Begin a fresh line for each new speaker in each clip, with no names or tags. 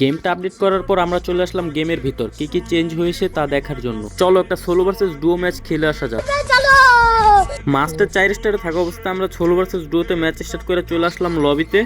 গেমটা আপডেট করার পর আমরা চলে আসলাম গেমের ভিতর। কি কি চেঞ্জ হয়েছে তা দেখার জন্য। চলো একটা সোলো ভার্সেস ডুও ম্যাচ খেলে আসা যাক। মাস্টার চার স্টারে থাকা অবস্থায় আমরা সোলো ভার্সেস ডুওতে ম্যাচ স্টার্ট করে চলে আসলাম লবিতে!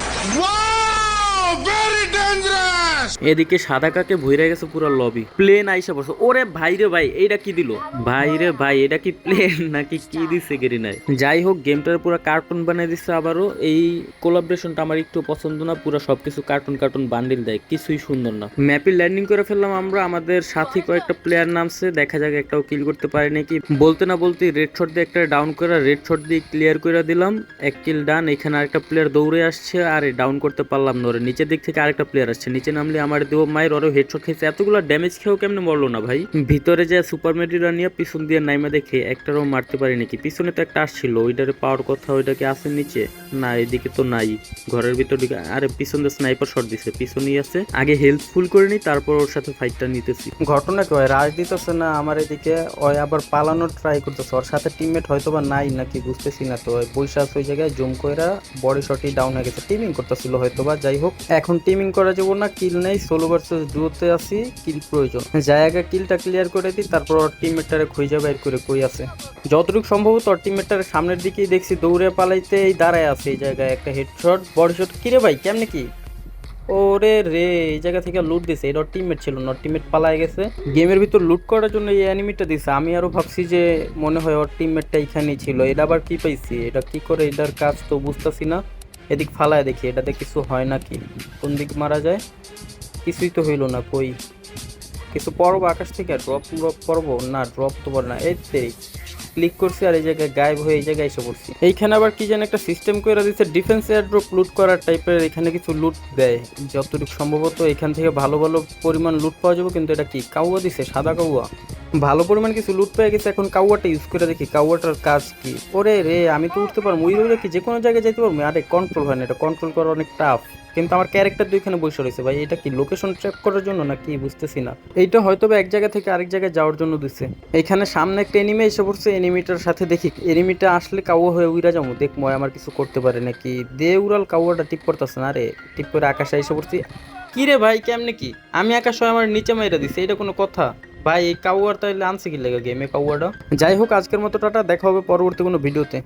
এদিকে সাদা কাকে ভইরা গেছে পুরো লবি প্লেন আইসা পড়ছে। ওরে ভাই রে ভাই এইটা কি দিল? ভাই রে ভাই এটা কি প্লেন নাকি কি দিছে গেরি নাই? যাই হোক গেমটার পুরো কার্টুন বানিয়ে দিচ্ছে আবারও। এই কোলাবরেশনটা আমার একটু পছন্দ না, পুরো সবকিছু কার্টুন কার্টুন বান্ডিল দেয়, কিছুই সুন্দর না। ম্যাপে ল্যান্ডিং করে ফেললাম আমরা, আমাদের সাথী কয়েকটা প্লেয়ার নামছে, দেখা যাক একটাও কিল করতে পারে নাকি। বলতে না বলতে রেড শট দিয়ে একটা ডাউন করে রেড শট দিয়ে ক্লিয়ার করে দিলাম। এক কিল ডান এখানে আরেকটা প্লেয়ার দৌড়ে আসছে, আর ডাউন করতে পারলাম না ওরে। নিচের দিক থেকে আরেকটা প্লেয়ার আসছে, নিচে নামলে আমার দেবো, মায়ের ওরও হেডশট খেয়েছে। এতগুলো ড্যামেজ খেয়েও কেমনে মরলো না ভাই? ভিতরে যে সুপার মেডিরা নিয়ে পিছন দিয়ে নাইমা দেখে একটারও মারতে পারি নাকি? পিছনে তো একটা আসছিল, ওইটারে পাওয়ার কথা ওইটাকে আসে নিচে? না, এদিকে তো নাই। ঘরের ভিতর দিকে আরে, পিছন দিয়ে স্নাইপার শট দিছে, পিছনেই আছে। আগে হেল্প ফুল করে নি, তারপর ওর সাথে ফাইটটা নিতেছি। ঘটনা কি হয়? রাজ দিতেছে না, আমার এদিকে, ওই আবার পালানোর ট্রাই করতেছে। ওর সাথে টিমমেট হয়তো বা নাই নাকি বুঝতেছি না তো। পয়সা ওই জায়গায় জুম কইরা বডি শটই ডাউন হয়ে গেছে। টিমিং করতেছিল হয়তো বা যাই হোক। এখন টিমিং করা যাব না কিল নেই সোলো ভার্সেস ডুওতে আসি কিল প্রয়োজন। আগে কিলটা ক্লিয়ার করে দিই, তারপর টিমমেটটারে খুঁজে বের করে কই আছে। যতটুকু ওর টিমমেটটারে সামনের দিকেই দেখছি, দৌড়ে পালাইতে এই দাঁড়ায় আছে এই জায়গায় একটা হেডশট বডি শট কিরে ভাই, কেমনে কি? ওরে রে, এই জায়গা থেকে লুট দিছে, এটা টিমমেট ছিল না টিমমেট পালায় গেছে। গেমের ভিতর লুট করার জন্য এই অ্যানিমিটা দিছে। আমি আরও ভাবছি যে মনে হয় ওর টিমমেটটা এখানেই ছিল। এটা আবার কি পাইছি? এটা কি করে এটার কাজ তো বুঝতেছি না। এদিক ফালায় দেখি, এটাতে কিছু হয় নাকি? কোন দিক মারা যায়? কিছুই তো হইল না, কই? কিছু পড়ব আকাশ থেকে ড্রপ ড্রপ পড়ব না ড্রপ তো না, এই তেরি ক্লিক করছি আর এই জায়গায় গায়েব হয়ে এই জায়গায় এসে পড়ছি। এইখানে আবার কি যেন একটা সিস্টেম করে দিচ্ছে ডিফেন্স এয়ারড্রপ লুট করার টাইপের এখানে কিছু লুট দেয়। যতটুকু সম্ভবত এখান থেকে ভালো ভালো পরিমাণ লুট পাওয়া যাবে, কিন্তু এটা কি কাউয়া দিছে, সাদা কাউয়া? ভালো পরিমাণ কিছু লুট পেয়ে গেছে, এখন কাউয়াটা ইউজ করে দেখি, কাউয়াটার কাজ কি? ওরে রে, আমি তো উঠতে পারব উইরে উইরে কি? যে কোনো জায়গায় যেতে পারব। আরে কন্ট্রোল হয় না, এটা কন্ট্রোল করা অনেক টাফ কিন্তু আমার ক্যারেক্টার দুইখানে বসে রয়েছে। ভাই, এটা কি লোকেশন ট্র্যাক করার জন্য না কি বুঝতেছি না? এইটা হয়তো বা এক জায়গা থেকে আরেক জায়গায় যাওয়ার জন্য দিছে। এখানে সামনে একটা এনিমে এসে পড়ছে এনিমিটার সাথে দেখি। এনিমিটা আসলে কাউয়া হয়ে উইরা যাব। দেখব আমার কিছু করতে পারে নাকি? দে, উড়াল, কাউয়াটা টিপ করতেছে না রে। টিপ করে আকাশে এসে পড়ছি। কি রে ভাই, কেমনে কি? আমি আকাশ আমার নিচে মাইরা দিছি এটা কোনো কথা? ভাই, এই কাউয়ার তাইলে আনছে কি লেগে গেমে কাউয়াটা? যাই হোক, আজকের মতো টাটা, দেখা হবে পরবর্তী কোনো ভিডিওতে।